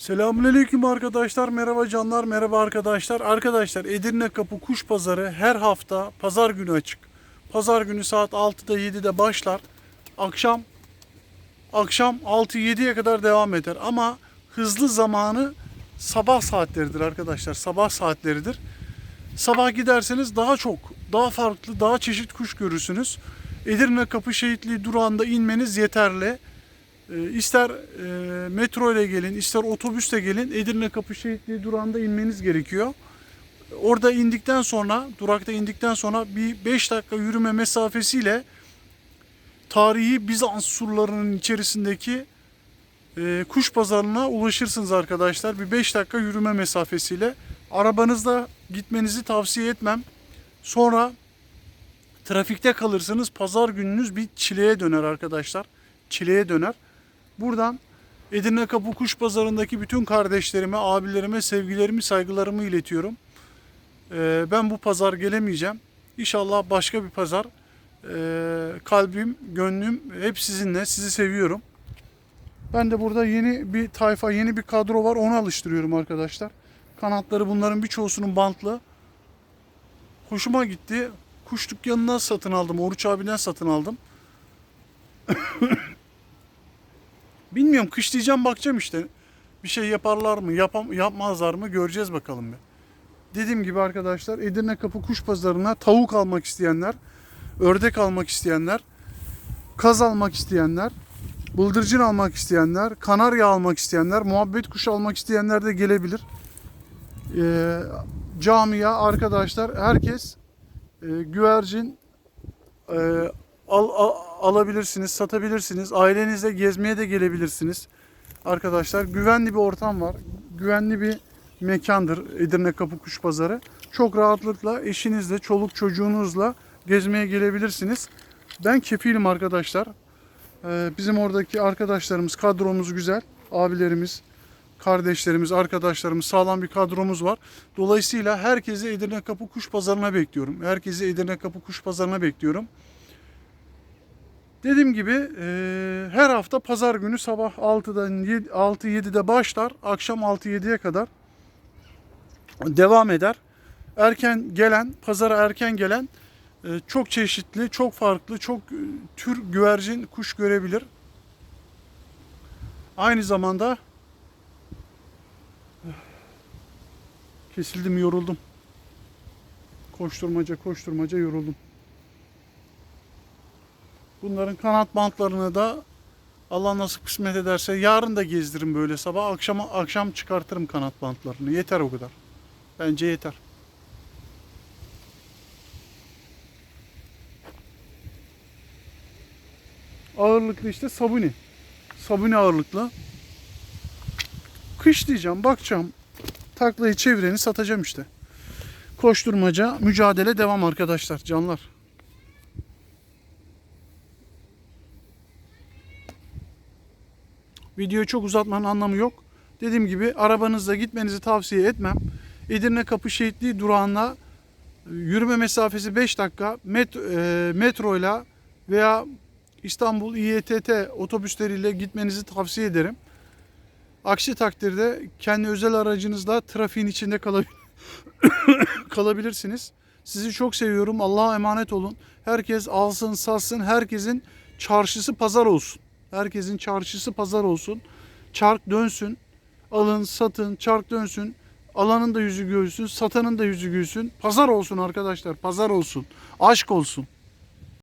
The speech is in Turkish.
Selamünaleyküm arkadaşlar. Merhaba canlar, merhaba arkadaşlar. Arkadaşlar Edirne Kapı Kuş Pazarı her hafta pazar günü açık. Pazar günü saat 6'da 7'de başlar. Akşam akşam 6-7'ye kadar devam eder. Ama hızlı zamanı sabah saatleridir arkadaşlar. Sabah saatleridir. Sabah giderseniz daha çok, daha farklı, daha çeşit kuş görürsünüz. Edirne Kapı Şehitliği durağında inmeniz yeterli. E, İster e, metro ile gelin, ister otobüsle gelin Edirne Kapı Şehitliği durağında inmeniz gerekiyor. Orada indikten sonra, durakta indikten sonra bir 5 dakika yürüme mesafesiyle tarihi Bizans surlarının içerisindeki e, kuş pazarına ulaşırsınız arkadaşlar. Bir 5 dakika yürüme mesafesiyle. Arabanızda gitmenizi tavsiye etmem. Sonra trafikte kalırsınız. Pazar gününüz bir çileye döner arkadaşlar. Çileye döner. Buradan Edirne Kapı Kuş Pazarı'ndaki bütün kardeşlerime, abilerime sevgilerimi, saygılarımı iletiyorum. Ee, ben bu pazar gelemeyeceğim. İnşallah başka bir pazar. Ee, kalbim, gönlüm hep sizinle. Sizi seviyorum. Ben de burada yeni bir tayfa, yeni bir kadro var. Onu alıştırıyorum arkadaşlar. Kanatları bunların birçoğusunun bantlı. Hoşuma gitti. Kuş dükkanından satın aldım. Oruç abiden satın aldım. Bilmiyorum kışlayacağım bakacağım işte. Bir şey yaparlar mı, yapam yapmazlar mı göreceğiz bakalım bir. Dediğim gibi arkadaşlar Edirne Kapı Kuş Pazarı'na tavuk almak isteyenler, ördek almak isteyenler, kaz almak isteyenler, bıldırcın almak isteyenler, kanarya almak isteyenler, muhabbet kuşu almak isteyenler de gelebilir. Ee, camia arkadaşlar herkes e, güvercin e, al, al- alabilirsiniz, satabilirsiniz. Ailenizle gezmeye de gelebilirsiniz. Arkadaşlar güvenli bir ortam var. Güvenli bir mekandır Edirne Kapı Kuş Pazarı. Çok rahatlıkla eşinizle, çoluk çocuğunuzla gezmeye gelebilirsiniz. Ben kefilim arkadaşlar. Ee, bizim oradaki arkadaşlarımız, kadromuz güzel. Abilerimiz, kardeşlerimiz, arkadaşlarımız sağlam bir kadromuz var. Dolayısıyla herkesi Edirne Kapı Kuş Pazarı'na bekliyorum. Herkesi Edirne Kapı Kuş Pazarı'na bekliyorum. Dediğim gibi e, her hafta pazar günü sabah 6'dan 6-7'de başlar. Akşam 6-7'ye kadar devam eder. Erken gelen, pazara erken gelen e, çok çeşitli, çok farklı, çok e, tür güvercin kuş görebilir. Aynı zamanda kesildim, yoruldum. Koşturmaca, koşturmaca yoruldum. Bunların kanat bantlarını da Allah nasıl kısmet ederse yarın da gezdiririm böyle sabah. Akşama akşam çıkartırım kanat bantlarını. Yeter o kadar. Bence yeter. Ağırlıklı işte sabuni. Sabuni ağırlıklı. Kış diyeceğim, bakacağım. Taklayı çevireni satacağım işte. Koşturmaca, mücadele devam arkadaşlar, canlar. Videoyu çok uzatmanın anlamı yok. Dediğim gibi arabanızla gitmenizi tavsiye etmem. Edirne Kapı Şehitliği durağına e, yürüme mesafesi 5 dakika met, e, metroyla veya İstanbul İETT otobüsleriyle gitmenizi tavsiye ederim. Aksi takdirde kendi özel aracınızla trafiğin içinde kalabil- kalabilirsiniz. Sizi çok seviyorum. Allah'a emanet olun. Herkes alsın, satsın. Herkesin çarşısı pazar olsun. Herkesin çarşısı pazar olsun. Çark dönsün. Alın, satın, çark dönsün. Alanın da yüzü gülsün, satanın da yüzü gülsün. Pazar olsun arkadaşlar, pazar olsun. Aşk olsun.